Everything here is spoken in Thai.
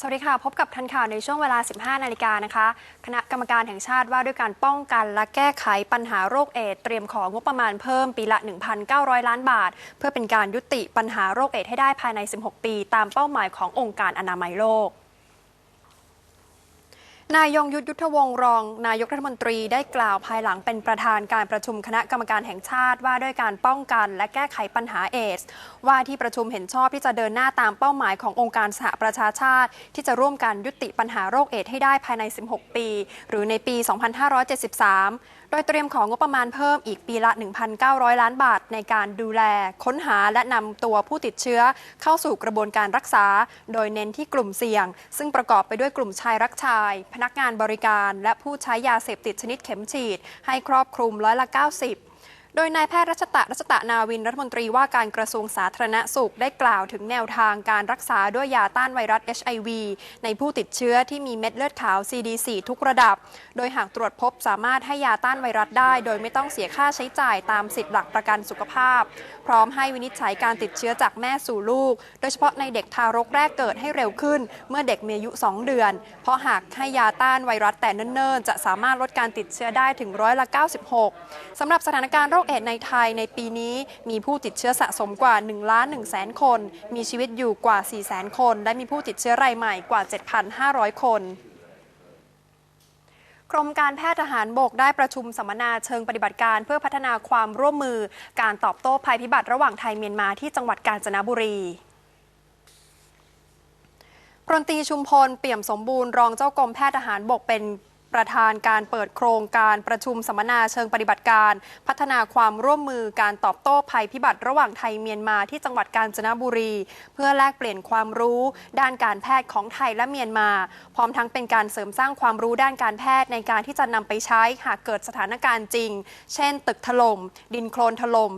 สวัสดีค่ะ พบกับทันข่าวในช่วงเวลา 15 นาฬิกานะคะ คณะกรรมการแห่งชาติว่าด้วยการป้องกันและแก้ไขปัญหาโรคเอดส์เตรียมของงบประมาณเพิ่มปีละ 1,900 ล้านบาท เพื่อเป็นการยุติปัญหาโรคเอดส์ให้ได้ภายใน 16 ปี ตามเป้าหมายขององค์การอนามัยโลก นายยงยุทธยุทธวงศ์รอง นายกรัฐมนตรีได้กล่าวภายหลังเป็นประธานการประชุมคณะกรรมการแห่งชาติว่าด้วยการป้องกันและแก้ไขปัญหาเอส ว่าที่ประชุมเห็นชอบที่จะเดินหน้าตามเป้าหมายขององค์การสหประชาชาติ ที่จะร่วมกันยุติปัญหาโรคเอดส์ให้ได้ภายใน 16 ปี หรือในปี 2573โดยเตรียมของงบประมาณเพิ่มอีกปีละ 1,900 ล้านบาท ในการดูแล ค้นหาและนำตัวผู้ติดเชื้อ เข้าสู่กระบวนการรักษา โดยเน้นที่กลุ่มเสี่ยง ซึ่งประกอบไปด้วยกลุ่มชายรักชาย พนักงานบริการ และผู้ใช้ยาเสพติดชนิดเข็มฉีด ให้ครอบคลุมร้อยละ 90 โดยนายแพทย์รัชตะรัชตะนาวินรัฐมนตรีว่าการกระทรวงสาธารณสุขได้กล่าวถึงแนวทางการรักษาด้วยยาต้านไวรัส HIV ในผู้ติดเชื้อที่มีเม็ดเลือดขาว CD4 ทุกระดับ โดยหากตรวจพบสามารถให้ยาต้านไวรัสได้ โดยไม่ต้องเสียค่าใช้จ่ายตามสิทธิหลักประกันสุขภาพ พร้อมให้วินิจฉัยการติดเชื้อจากแม่สู่ลูก โดยเฉพาะในเด็กทารกแรกเกิดให้เร็วขึ้น เมื่อเด็กมีอายุ 2 เดือน เพราะหากให้ยาต้านไวรัสแต่เนิ่นๆ จะสามารถลดการติดเชื้อได้ถึงร้อยละ 96สำหรับสถานการณ์โรคเอดในไทยในปีนี้มีผู้ติดเชื้อสะสมกว่า1ล้าน1แสนคน มีชีวิตอยู่กว่า4แสนคน และมีผู้ติดเชื้อรายใหม่กว่า 7,500 คนกรมการแพทย์ทหารบกได้ประชุมสัมมนาเชิงปฏิบัติการเพื่อพัฒนาความร่วมมือ การตอบโต้ภัยพิบัติระหว่างไทยเมียนมาที่จังหวัดกาญจนบุรีพลตีชุมพลเปี่ยมสมบูรณ์รองเจ้ากรมแพทย์ทหารบกเป็น ประธานการเปิดโครงการประชุมสัมมนาเชิงปฏิบัติการ พัฒนาความร่วมมือการตอบโต้ภัยพิบัติระหว่างไทยเมียนมาที่จังหวัดกาญจนบุรี เพื่อแลกเปลี่ยนความรู้ด้านการแพทย์ของไทยและเมียนมา พร้อมทั้งเป็นการเสริมสร้างความรู้ด้านการแพทย์ในการที่จะนำไปใช้หากเกิดสถานการณ์จริง เช่น ตึกถล่มดินโคลนถล่ม